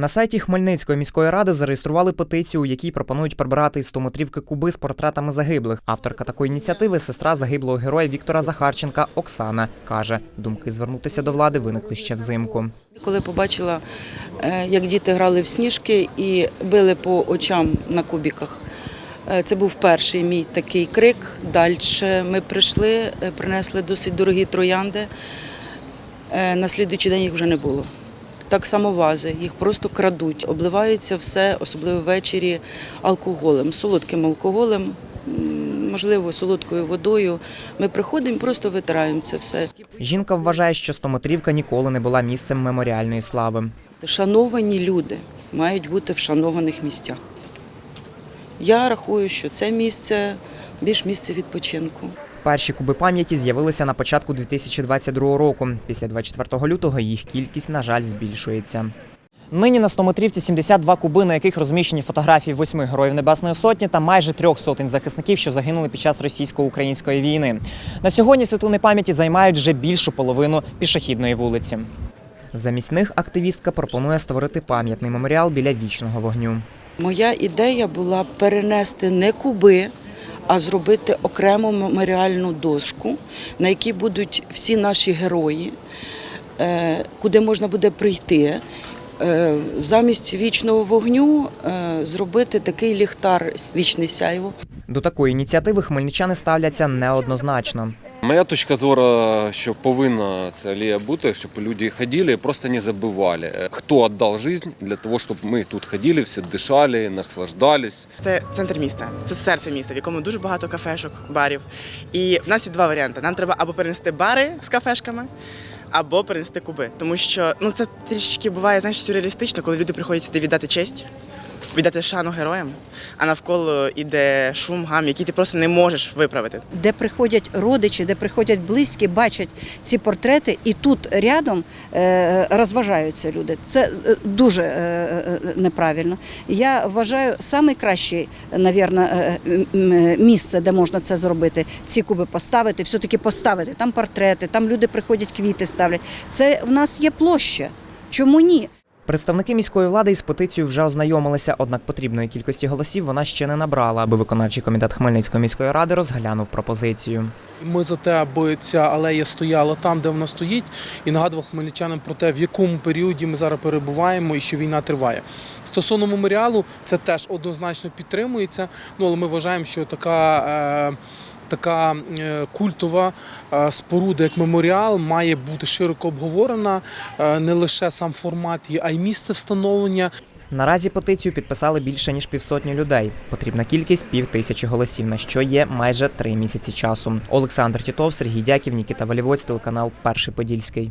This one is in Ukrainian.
На сайті Хмельницької міської ради зареєстрували петицію, у якій пропонують прибирати із стометрівки куби з портретами загиблих. Авторка такої ініціативи сестра загиблого героя Віктора Захарченка Оксана каже, думки звернутися до влади виникли ще взимку. Коли побачила, е, як діти грали в сніжки і били по очам на кубіках. Е, Це був перший мій такий крик. Далі ми прийшли, е, принесли досить дорогі троянди. На слідуючий день їх вже не було. Так само вази, їх просто крадуть, обливаються все, особливо ввечері, алкоголем, солодким алкоголем, можливо, солодкою водою. Ми приходимо, просто витираємо це все. Жінка вважає, що стометрівка ніколи не була місцем меморіальної слави. Шановані люди мають бути в шанованих місцях. Я рахую, що це місце більш місце відпочинку. Перші куби пам'яті з'явилися на початку 2022 року. Після 24 лютого їх кількість, на жаль, збільшується. Нині на стометрівці 72 куби, на яких розміщені фотографії восьми героїв Небесної Сотні та майже трьох сотень захисників, що загинули під час російсько-української війни. На сьогодні світлини пам'яті займають вже більшу половину пішохідної вулиці. Замість них активістка пропонує створити пам'ятний меморіал біля вічного вогню. Моя ідея була перенести не куби, а зробити окрему меморіальну дошку, на якій будуть всі наші герої, е, куди можна буде прийти. Е, Замість вічного вогню е, зробити такий ліхтар вічний сяйво. До такої ініціативи хмельничани ставляться неоднозначно. Моя точка зору, що повинна це алея бути, щоб люди ходили і просто не забували, хто віддав життя для того, щоб ми тут ходили, всі дишали, наслаждались. Це центр міста, це серце міста, в якому дуже багато кафешок, барів. І в нас є два варіанти. Нам треба або перенести бари з кафешками, або перенести куби. Тому що ну це трішки буває знаєш, сюрреалістично, коли люди приходять сюди віддати честь, віддати шану героям, а навколо іде шум, гам, який ти просто не можеш виправити. де приходять родичі, де приходять близькі, бачать ці портрети, і тут рядом е, розважаються люди. Це е, дуже е, неправильно. Я вважаю, найкраще, місце, де можна це зробити, ці куби поставити, все-таки поставити. Там портрети, там люди приходять, квіти ставлять. Це в нас є площа. Чому ні? Представники міської влади із петицією вже ознайомилися, однак потрібної кількості голосів вона ще не набрала, аби виконавчий комітет Хмельницької міської ради розглянув пропозицію. Ми за те, аби ця алея стояла там, де вона стоїть, і нагадував хмельничанам про те, в якому періоді ми зараз перебуваємо і що війна триває. Стосовно меморіалу, це теж однозначно підтримується. Ну але ми вважаємо, що така. Е- Така е, культова е, споруда, як меморіал, має бути широко обговорена е, не лише сам формат, а й місце встановлення. Наразі петицію підписали більше ніж півсотні людей. Потрібна кількість пів тисячі голосів, на що є майже три місяці часу. Олександр Тітов, Сергій Дяків, Нікіта Валівоць, телеканал Перший Подільський.